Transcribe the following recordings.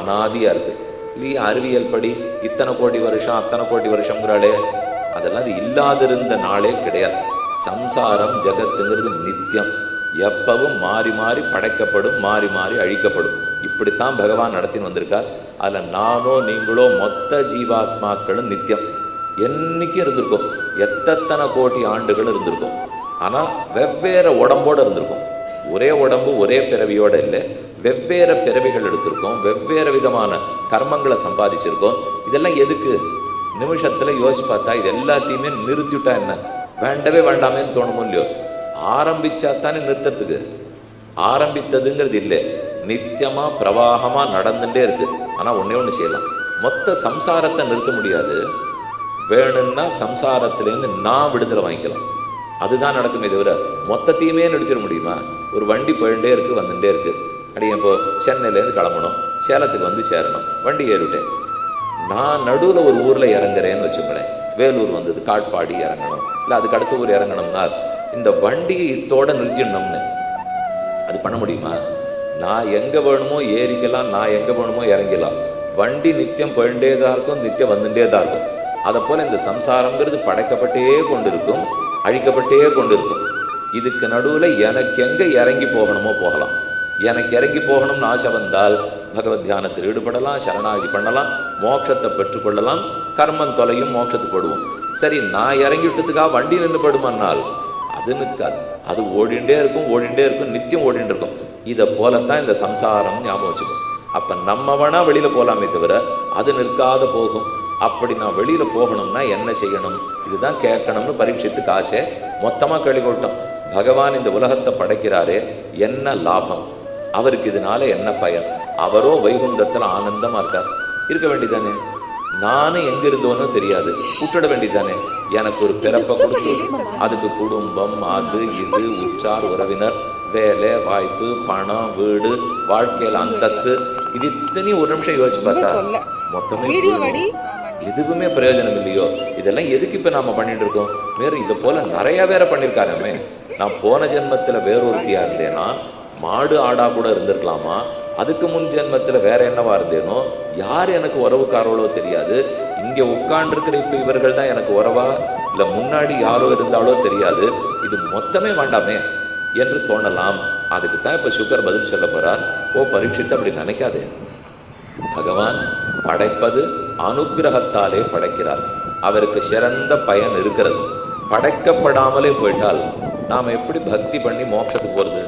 அனாதியாக இருக்கு. இல்லையா அறிவியல் படி இத்தனை கோடி வருஷம் அத்தனை கோடி வருஷங்கிறாளே அதெல்லாம் அது இல்லாதிருந்த நாளே கிடையாது. சம்சாரம் ஜகத்துங்கிறது நித்தியம். எப்பவும் மாறி மாறி படைக்கப்படும் மாறி மாறி அழிக்கப்படும். இப்படித்தான் பகவான் நடத்தின்னு வந்திருக்கார். அதில் நானோ நீங்களோ மொத்த ஜீவாத்மாக்களும் நித்தியம். என்னைக்கும் இருந்திருக்கும். எத்தனை கோடி ஆண்டுகள் இருந்திருக்கும். ஆனால் வெவ்வேறு உடம்போடு இருந்திருக்கும். ஒரே உடம்பு ஒரே பிறவியோட இல்லை. வெவ்வேறு பிறவிகள் எடுத்திருக்கோம். வெவ்வேறு விதமான கர்மங்களை சம்பாதிச்சிருக்கோம். இதெல்லாம் எதுக்கு? நிமிஷத்துல யோசிச்சு பார்த்தா இது எல்லாத்தையுமே நிறுத்திவிட்டா என்ன? வேண்டவே வேண்டாமேன்னு தோணுமோ இல்லையோ? ஆரம்பிச்சா தானே நிறுத்துறதுக்கு. ஆரம்பித்ததுங்கிறது இல்லை. நித்தியமா பிரவாகமாக நடந்துட்டே இருக்கு. ஆனா ஒண்ணே ஒண்ணு செய்யலாம். மொத்த சம்சாரத்தை நிறுத்த முடியாது. வேணும்னா சம்சாரத்திலேருந்து நான் விடுதலை வாங்கிக்கலாம். அதுதான் நடக்குமே தவிர மொத்தத்தையுமே நடிச்சிட முடியுமா? ஒரு வண்டி போயிட்டே இருக்கு வந்துட்டே இருக்கு. அப்படியே இப்போ சென்னையிலேருந்து கிளம்பணும். சேலத்துக்கு வந்து சேரணும். வண்டி ஏறிவிட்டேன் நான் நடுவில் ஒரு ஊரில் இறங்குறேன்னு வச்சுக்கோங்களேன். வேலூர் வந்தது காட்பாடி இறங்கணும். இல்லை அதுக்கு அடுத்த ஊர் இறங்கணும்னா இந்த வண்டியை இத்தோட நிறுத்திடணும்னு. அது பண்ண முடியுமா? நான் எங்கே வேணுமோ ஏறிக்கலாம் நான் எங்கே வேணுமோ இறங்கிக்கலாம் வண்டி நித்தியம் போயிட்டே தான் இருக்கும் நித்தியம் வந்துட்டே தான் இருக்கும். அதை போல் இந்த சம்சாரங்கிறது படைக்கப்பட்டே கொண்டு இருக்கும் அழிக்கப்பட்டே கொண்டிருக்கும். இதுக்கு நடுவில் எனக்கு எங்கே இறங்கி போகணுமோ போகலாம். எனக்கு இறங்கி போகணும்னு ஆசை வந்தால் பகவத் தியானத்தில் ஈடுபடலாம் சரணாகி பண்ணலாம் மோட்சத்தை பெற்றுக்கொள்ளலாம் கர்மம் தொலையும் மோட்சத்துக்கு போடுவோம். சரி நான் இறங்கி விட்டதுக்காக வண்டி நின்று படுமானால் அது நிற்காது அது ஓடிண்டே இருக்கும் ஓடிண்டே இருக்கும் நித்தியம் ஓடிட்டு இருக்கும். இதை போலத்தான் இந்த சம்சாரம் ஞாபகம் வச்சுக்கும். அப்ப நம்ம வேணால் வெளியில போகலாமே தவிர அது நிற்காத போகும். அப்படி நான் வெளியில போகணும்னா என்ன செய்யணும்? இதுதான் கேட்கணும்னு பரீட்சித்துக்கு ஆசை மொத்தமா கேள்வி கொட்டோம் பகவான் இந்த உலகத்தை படைக்கிறாரே என்ன லாபம்? அவருக்கு இதனால என்ன பயன்? அவரோ வைகுந்தத்துல ஆனந்தமா இருக்கார். இருக்க வேண்டியதானே நானும் எங்க இருந்தோனோ தெரியாது. விட்டுட வேண்டியதானே எனக்கு ஒரு பிறப்பை கொடுத்து அதுக்கு குடும்பம் அது இது உற்றார் உறவினர் வேலை வாய்ப்பு பணம் வீடு வாழ்க்கையில அந்தஸ்து. இது இத்தனையும் ஒரு நிமிஷம் யோசிச்சு பார்த்தா மொத்தமே எதுவுமே பிரயோஜனம் இல்லையோ இதெல்லாம் எதுக்கு இப்போ நாம் பண்ணிட்டு இருக்கோம்? வேறு இதை போல் நிறையா வேற பண்ணிருக்காருமே நான் போன ஜென்மத்தில் வேறொருத்தியாக இருந்தேன்னா மாடு ஆடா கூட இருந்திருக்கலாமா? அதுக்கு முன் ஜென்மத்தில் வேற என்னவா இருந்தேனோ? யார் எனக்கு உறவுக்காரர்களோ தெரியாது. இங்கே உட்காண்டிருக்கிற இப்போ இவர்கள் தான் எனக்கு உறவா? இல்லை முன்னாடி யாரோ இருந்தாலோ தெரியாது. இது மொத்தமே வேண்டாமே என்று தோணலாம். அதுக்கு தான் இப்போ சுகர் பதில் சொல்ல போறார். ஓ பரீட்சித்து அப்படி நினைக்காதே. பகவான் படைப்பது அனுக்கிரகத்தாலே படைக்கிறார். அவருக்கு சிறந்த பயன் இருக்கிறது. படைக்கப்படாமலே போயிட்டால் நாம் எப்படி பக்தி பண்ணி மோட்சத்துக்கு போகிறது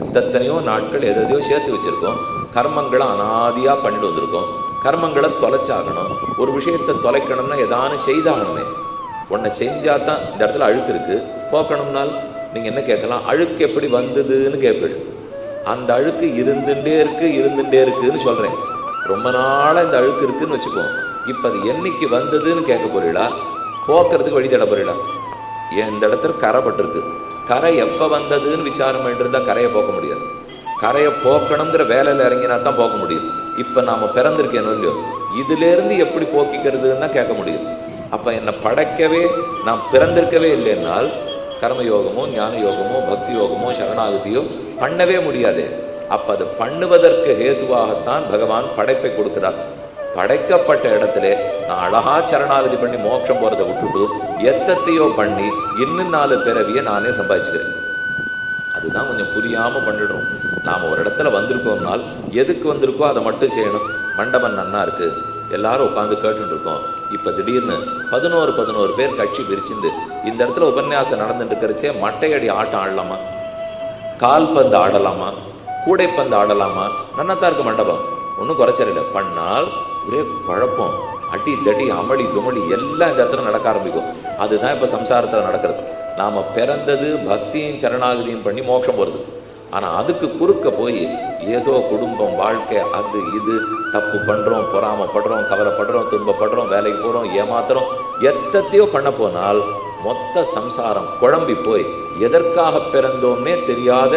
எத்தனையோ நாட்கள் எதையோ சேர்த்து வச்சிருக்கோம். கர்மங்களை அனாதியா பண்ணிட்டு வந்திருக்கோம். கர்மங்களை தொலைச்சாகணும். ஒரு விஷயத்தை தொலைக்கணும்னா ஏதானு செய்தாகணுமே. உன்னை செஞ்சால் தான் இந்த இடத்துல அழுக்கு இருக்கு. போக்கணும்னால் நீங்க என்ன கேட்கலாம்? அழுக்கு எப்படி வந்ததுன்னு கேட்பீங்க அந்த அழுக்கு இருந்துட்டே இருக்கு இருந்துட்டே இருக்குன்னு சொல்றேன். ரொம்ப நாளா இந்த அழுக்கு இருக்குன்னு வச்சுக்கோ. இப்ப அது என்னைக்கு வந்ததுன்னு கேட்க போறீடா போக்குறதுக்கு வழி தேட போறீடா இந்த இடத்துல கரை பட்டிருக்கு. கரை எப்ப வந்ததுன்னு விசாரம் பண்ணிட்டு இருந்தா கரையை போக்க முடியாது. கரையை போக்கணுங்கிற வேலையில இறங்கினா தான் போக்க முடியும். இப்ப நாம பிறந்திருக்கேனோ இல்லையோ? இதுல இருந்து எப்படி போக்கிக்கிறதுன்னு தான் கேட்க முடியும். அப்ப என்னை படைக்கவே நான் பிறந்திருக்கவே இல்லைன்னால் கர்மயோகமோ ஞான யோகமோ பக்தி யோகமோ சரணாகதியோ பண்ணவே முடியாது. அப்போ அது பண்ணுவதற்கு ஹேதுவாகத்தான் பகவான் படைப்பை கொடுக்கிறார். படைக்கப்பட்ட இடத்துல நான் அழகா சரணாகதி பண்ணி மோட்சம் போகிறத விட்டுட்டு எத்தத்தையோ பண்ணி இன்னும் நாலு பிறவியை நானே சம்பாதிச்சுக்கிறேன். அதுதான் கொஞ்சம் புரியாமல் பண்ணிடுறோம். நாம் ஒரு இடத்துல வந்திருக்கோம்னால் எதுக்கு வந்திருக்கோ அதை மட்டும் செய்யணும். மண்டபம் நன்னா இருக்குது எல்லாரும் உட்காந்து கேட்டுட்டு இருக்கோம். திடீர்னு பதினோரு பதினோரு பேர் கட்சி பிரிச்சுண்டு இந்த இடத்துல உபன்யாசம் நடந்துட்டு இருக்கிறச்சே மட்டையடி ஆட்டம் ஆடலாமா? கால்பந்து ஆடலாமா? கூடைப்பந்து ஆடலாமா? நன்னத்தான் இருக்கு மண்டபம். ஒன்றும் குறைச்சல பண்ணால் ஒரே குழப்பம். அடி தடி அமளி துமளி எல்லாம் இந்த இடத்துல நடக்க ஆரம்பிக்கும். அதுதான் இப்போ சம்சாரத்தில் நடக்கிறது. நாம் பிறந்தது பக்தியும் சரணாகதியும் பண்ணி மோட்சம் போகிறது ஆனால் அதுக்கு குறுக்க போய் ஏதோ குடும்பம் வாழ்க்கை அது இது தப்பு பண்ணுறோம் பொறாமப்படுறோம் கவலைப்படுறோம் துன்பப்படுறோம் வேலைக்கு போகிறோம் ஏமாத்துறோம் எத்தத்தையோ பண்ண போனால் மொத்த சம்சாரம் குழம்பி போய் எதற்காக பிறந்தோம்னே தெரியாத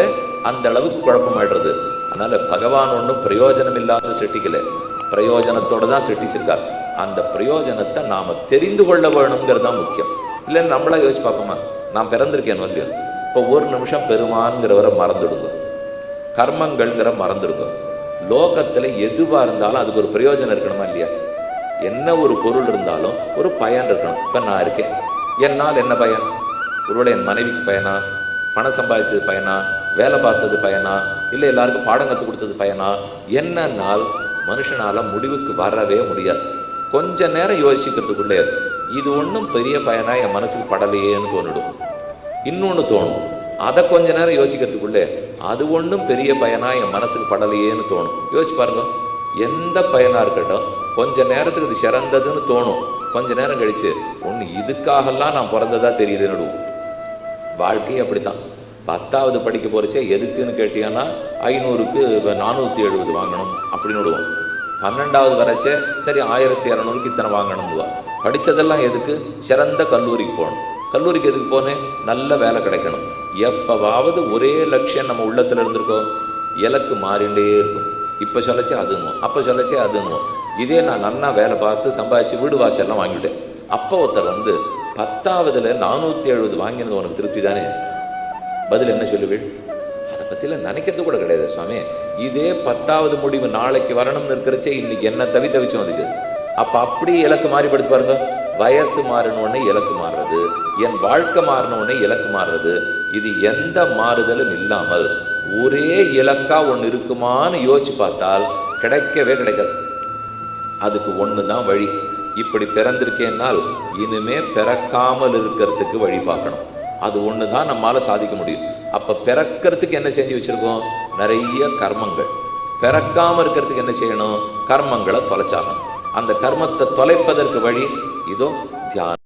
அந்த அளவுக்கு குழப்பமாயிடுறது. அதனால பகவான் ஒன்றும் பிரயோஜனம் இல்லாத சிருஷ்டிக்கல. பிரயோஜனத்தோட தான் சிட்டிச்சிருக்கார் அந்த பிரயோஜனத்தை நாம தெரிந்து கொள்ள வேணுங்கிறது தான் முக்கியம். இல்லைன்னு நம்மளா யோசிச்சு பார்ப்போமா? நான் பிறந்திருக்கேன் இல்லையோ இப்போ ஒரு நிமிஷம் பெருமான்கிறவரை மறந்துடுங்க. கர்மங்கள்ங்கிற மறந்துடுங்க. லோகத்துல எதுவா இருந்தாலும் அதுக்கு ஒரு பிரயோஜனம் இருக்கணுமா இல்லையா? என்ன ஒரு பொருள் இருந்தாலும் ஒரு பயன் இருக்கணும். இப்போ நான் இருக்கேன். என்னால் என்ன பயன்? ஒருவேளை என் மனைவிக்கு பயனா? பணம் சம்பாதிச்சது பயனா? வேலை பார்த்தது பயனா? இல்லை எல்லாருக்கும் பாடம் கற்றுக் கொடுத்தது பயனா? என்னன்னால் மனுஷனால முடிவுக்கு வரவே முடியாது. கொஞ்ச நேரம் யோசிக்கிறதுக்குள்ளே இது ஒன்றும் பெரிய பயனா? என் மனசுக்கு படலையேன்னு தோணிடும். இன்னொன்று தோணும். அதை கொஞ்ச நேரம் யோசிக்கிறதுக்குள்ளே அது ஒன்றும் பெரிய பயனா? என் மனசுக்கு படலையேன்னு தோணும். யோசிச்சு பாருங்க. எந்த பயனாக இருக்கட்டும் கொஞ்ச நேரத்துக்கு இது சிறந்ததுன்னு தோணும். கொஞ்ச நேரம் கழிச்சு ஒன்று இதுக்காகலாம் நான் பிறந்ததா தெரியுதுன்னு வாழ்க்கை அப்படித்தான். பத்தாவது படிக்க போறச்சே எதுக்குன்னு கேட்டீங்கன்னா ஐநூறுக்கு நானூற்றி எழுபது வாங்கணும் அப்படின்னு விடுவோம் பன்னெண்டாவது வரைச்சே சரி ஆயிரத்தி இரநூறுக்கு இத்தனை வாங்கணும்னுவா. படிச்சதெல்லாம் எதுக்கு? சிறந்த கல்லூரிக்கு போகணும். கல்லூரிக்கு எதுக்கு போனேன் நல்ல வேலை கிடைக்கணும். எப்பவாவது ஒரே லட்சியம் நம்ம உள்ளத்துல இருந்திருக்கோம். இலக்கு மாறிண்டே இருக்கும். இப்போ சொல்லச்சே அதுன்னுவோம் அப்போ சொல்லச்சே அதுன்னுவோம் இதே நான் நன்னா வேலை பார்த்து சம்பாதிச்சு வீடு வாசல்லாம் வாங்கிவிட்டேன். அப்போ ஒருத்தர் வந்து பத்தாவதுல நானூற்றி எழுபது வாங்கினது உனக்கு திருப்தி தானே பதில் என்ன சொல்லுவீள் அதை பற்றிலாம் நினைக்கிறது கூட கிடையாது சுவாமி. இதே பத்தாவது முடிவு நாளைக்கு வரணும்னு இருக்கிறச்சே இன்னைக்கு என்ன தவி தவிச்சோம் அதுக்கு. அப்போ அப்படி இலக்கு மாறிப்படுத்து பாருங்கள் பாருங்க. வயசு மாறினோடனே இலக்கு மாறுறது என் வாழ்க்கை மாறினோடனே இலக்கு மாறுறது. இது எந்த மாறுதலும் இல்லாமல் ஒரே இலக்கா ஒன்று இருக்குமான்னு யோசிச்சு பார்த்தால் கிடைக்கவே கிடைக்காது. அதுக்கு ஒன்று தான் வழி. இப்படி பிறந்திருக்கேன்னால் இனிமே பிறக்காமல் இருக்கிறதுக்கு வழி பார்க்கணும். அது ஒன்று தான் நம்மால் சாதிக்க முடியும். அப்போ பிறக்கிறதுக்கு என்ன செஞ்சு வச்சுருக்கோம்? நிறைய கர்மங்கள். பிறக்காமல் இருக்கிறதுக்கு என்ன செய்யணும்? கர்மங்களை தொலைச்சாகணும். அந்த கர்மத்தை தொலைப்பதற்கு வழி இதோ தியானம்